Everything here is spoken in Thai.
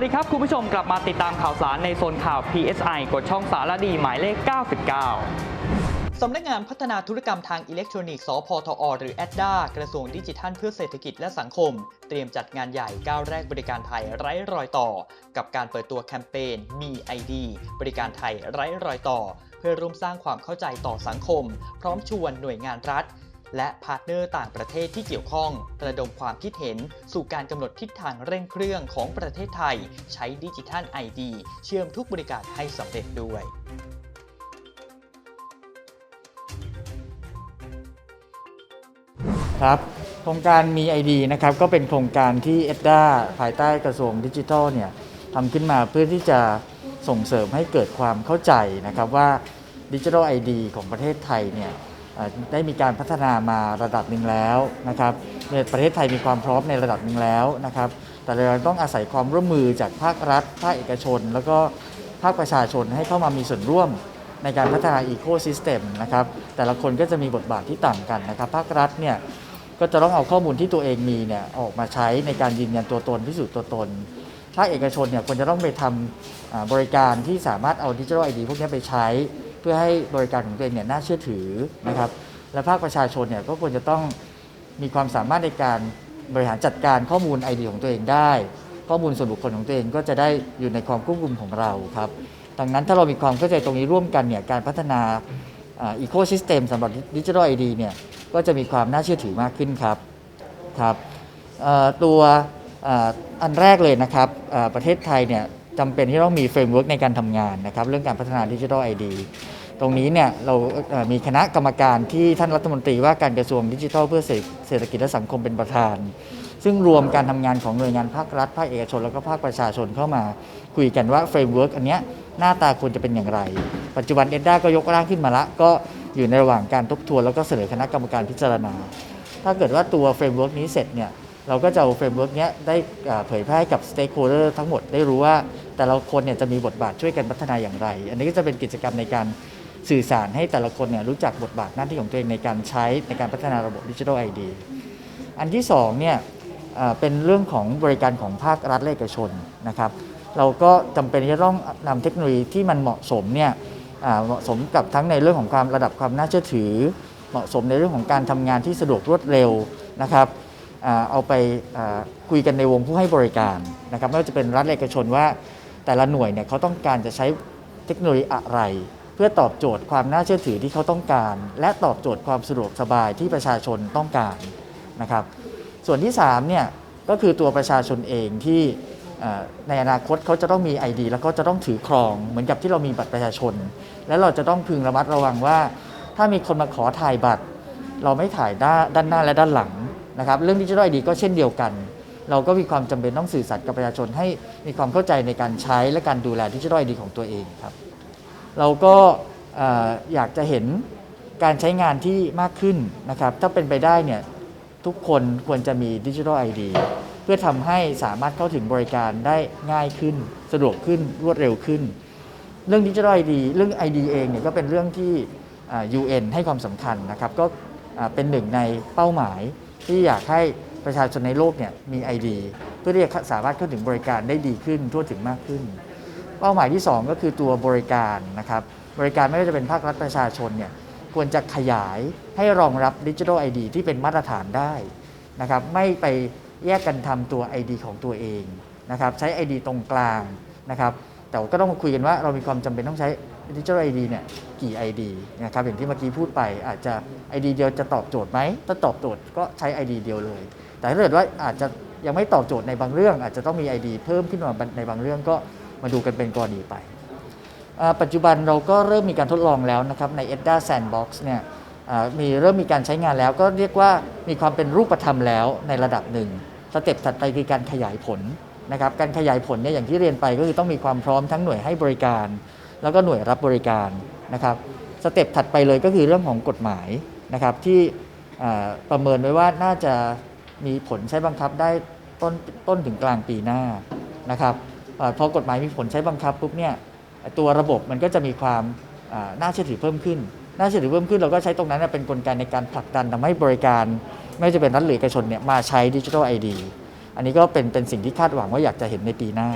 วัสดีครับ คุณผู้ชมกลับมาติดตามข่าวสารในโซนข่าว PSI กดช่องสารดีหมายเลข 99 สำนักงานพัฒนาธุรกรรมทางอิเล็กทรอนิกส์ สพทอ หรือแอดดากระทรวงดิจิทัลเพื่อเศรษฐกิจและสังคม เตรียมจัดงานใหญ่ก้าวแรกบริการไทยไร้รอยต่อ กับการเปิดตัวแคมเปญมี ID บริการไทยไร้รอยต่อ เพื่อร่วมสร้างความเข้าใจต่อสังคม พร้อมชวนหน่วยงานรัฐ และพาร์ทเนอร์ต่างประเทศที่เกี่ยวข้อง ระดมความคิดเห็นสู่การกำหนดทิศทางเร่งเครื่องของประเทศไทย ใช้ดิจิทัล ID เชื่อมทุกบริการให้สำเร็จด้วยครับโครงการมี ID นะครับก็เป็นโครงการที่เอ็ดด้าภายใต้กระทรวงดิจิทัลเนี่ยทำขึ้นมาเพื่อที่จะส่งเสริมให้เกิดความเข้าใจนะครับว่าดิจิทัล ID ของประเทศไทยเนี่ย ได้มีการพัฒนามาระดับหนึ่งแล้วนะครับเนี่ยประเทศไทยมีความพร้อมในระดับหนึ่งแล้วนะครับ แต่เราต้องอาศัยความร่วมมือจากภาครัฐ ภาคเอกชน แล้วก็ภาคประชาชนให้เข้ามามีส่วนร่วมในการพัฒนาอีโคซิสเต็มนะครับแต่ละคนก็จะมีบทบาทที่ต่างกันนะครับ ภาครัฐเนี่ยก็จะต้องเอาข้อมูลที่ตัวเองมีเนี่ยออกมาใช้ในการยืนยันตัวตนพิสูจน์ตัวตน ภาคเอกชนเนี่ยควรจะต้องไปทำอ่าบริการที่สามารถเอาดิจิทัลไอดีพวกนี้ไปใช้ เพื่อให้บริการของตัวเองเนี่ยน่าเชื่อถือนะครับและภาคประชาชนเนี่ยก็ควรจะต้องมีความสามารถในการบริหารจัดการข้อมูล ID ของตัวเองได้ ข้อมูลส่วนบุคคลของตัวเองก็จะได้อยู่ในความควบคุมของเราครับดังนั้นถ้าเรามีความเข้าใจตรงนี้ร่วมกันเนี่ยการพัฒนาอีโคซิสเต็มสำหรับดิจิทัลไอดีเนี่ยก็จะมีความน่าเชื่อถือมากขึ้นครับครับตัว อันแรกเลยนะครับประเทศไทยเนี่ยจำเป็นที่ต้องมีเฟรมเวิร์กในการทำงานนะครับเรื่องการพัฒนาดิจิทัลไอดีตรงนี้เนี่ยเรามีคณะกรรมการที่ท่านรัฐมนตรีว่าการกระทรวงดิจิทัลเพื่อเศรษฐกิจและสังคมเป็นประธาน ซึ่งรวมการทำงานของหน่วยงานภาครัฐ ภาคเอกชน แล้วก็ภาคประชาชนเข้ามาคุยกันว่าเฟรมเวิร์กอันเนี้ยหน้าตาควรจะเป็นอย่างไร ปัจจุบันเอ็ดด้าก็ยกร่างขึ้นมาละ ก็อยู่ในระหว่างการทบทวนแล้วก็เสนอคณะกรรมการพิจารณา ถ้าเกิดว่าตัวเฟรมเวิร์กนี้เสร็จเนี่ย เราก็จะเอาเฟรมเวิร์กเนี้ยได้เผยแพร่ให้กับสเต็กโฮเดอร์ทั้งหมดได้รู้ว่า แต่ละคนเนี่ยจะมีบทบาทช่วยกันพัฒนาอย่างไร อันนี้ก็จะเป็นกิจกรรมในการสื่อสารให้แต่ละคนเนี่ยรู้จักบทบาทหน้าที่ของตัวเองในการใช้ในการพัฒนาระบบดิจิทัลไอดีอันที่สองเนี่ยเป็นเรื่องของบริการของภาครัฐและเอกชนนะครับเราก็จำเป็นที่จะต้องนำเทคโนโลยีที่มันเหมาะสมเนี่ยเหมาะสมกับทั้งในเรื่องของความระดับความน่าเชื่อถือ เหมาะสมในเรื่องของการทำงานที่สะดวกรวดเร็วนะครับ เอาไปคุยกันในวงผู้ให้บริการนะครับไม่ว่าจะเป็นรัฐเอกชนว่าแต่ละหน่วยเนี่ยเขาต้องการจะใช้เทคโนโลยีอะไร เพื่อตอบโจทย์ความน่าเชื่อถือที่เขาต้องการ และตอบโจทย์ความสะดวกสบายที่ประชาชนต้องการนะครับ ส่วนที่3เนี่ยก็คือตัวประชาชนเองที่ในอนาคตเขาจะต้องมี ID แล้วก็จะต้องถือครองเหมือนกับที่เรามีบัตรประชาชน และเราจะต้องพึงระมัดระวังว่า ถ้ามีคนมาขอถ่ายบัตร เราไม่ถ่ายด้านหน้าและด้านหลัง นะครับเรื่องดิจิทัลไอดีก็เช่นเดียวกัน เราก็มีความจำเป็นต้องสื่อสารกับประชาชนให้มีความเข้าใจในการใช้และการดูแลดิจิทัลไอดีของตัวเองครับเราก็เอ่อยากจะเห็นการใช้งานที่มากขึ้นนะครับถ้าเป็นไปได้เนี่ยทุกคนควรจะมีดิจิทัลไอดีเพื่อทำให้สามารถเข้าถึงบริการได้ง่ายขึ้น สะดวกขึ้นรวดเร็วขึ้น เรื่องดิจิทัลไอดีเรื่อง ID เองเนี่ยก็เป็นเรื่องที่ UN ให้ความสำคัญนะครับก็เป็นหนึ่งในเป้าหมาย ที่อยากให้ประชาชนในโลกเนี่ยมี ID เพื่อที่จะสามารถเข้าถึงบริการได้ดีขึ้นทั่วถึงมากขึ้น เป้าหมายที่ 2 ก็คือตัวบริการนะครับบริการไม่ว่าจะเป็นภาครัฐประชาชนเนี่ยควรจะขยายให้รองรับดิจิทัลไอดีที่เป็นมาตรฐานได้นะครับไม่ไปแยกกันทำตัว ID ของตัวเองนะครับใช้ ID ตรงกลางนะครับแต่ก็ต้องคุยกันว่าเรามีความจำเป็นต้องใช้ ดิจิทัลไอดีเนี่ยกี่ ID นะครับอย่างที่เมื่อกี้พูดไปอาจจะ ID เดียวจะตอบโจทย์ไหมถ้าตอบโจทย์ก็ใช้ ID เดียวเลย แต่ถ้าเกิดว่าอาจจะยังไม่ตอบโจทย์ในบางเรื่อง อาจจะต้องมี ID เพิ่มขึ้นมาในบางเรื่องก็มาดูกันเป็นกรณีไป ปัจจุบันเราก็เริ่มมีการทดลองแล้วนะครับใน EDDA Sandbox เนี่ยมีเริ่มมีการใช้งานแล้วก็เรียกว่ามีความเป็นรูปธรรมแล้วในระดับหนึ่งสเต็ปถัดไปคือการขยายผลนะครับการขยายผลเนี่ยอย่างที่เรียนไปก็คือต้องมีความพร้อมทั้งหน่วยให้บริการ แล้วก็หน่วยรับบริการนะครับสเต็ปถัดไปเลยก็คือเรื่องของกฎหมายนะครับที่ประเมินไว้ว่าน่าจะมีผลใช้บังคับได้ต้นต้นถึงกลางปีหน้านะครับอพอกฎหมายมีผลใช้บังคับปุ๊บเนี่ยตัวระบบมันก็จะมีความน่าเชื่อถือเพิ่มขึ้น น่าเชื่อถือเพิ่มขึ้นเราก็ใช้ตรงนั้นเป็นกลไกในการผลักดันทำให้บริการ ไม่ว่าจะเป็นรัฐหรือเอกชนเนี่ยมาใช้ดิจิทัลไอดีอันนี้ก็เป็นเป็นสิ่งที่คาดหวังว่าอยากจะเห็นในปีหน้า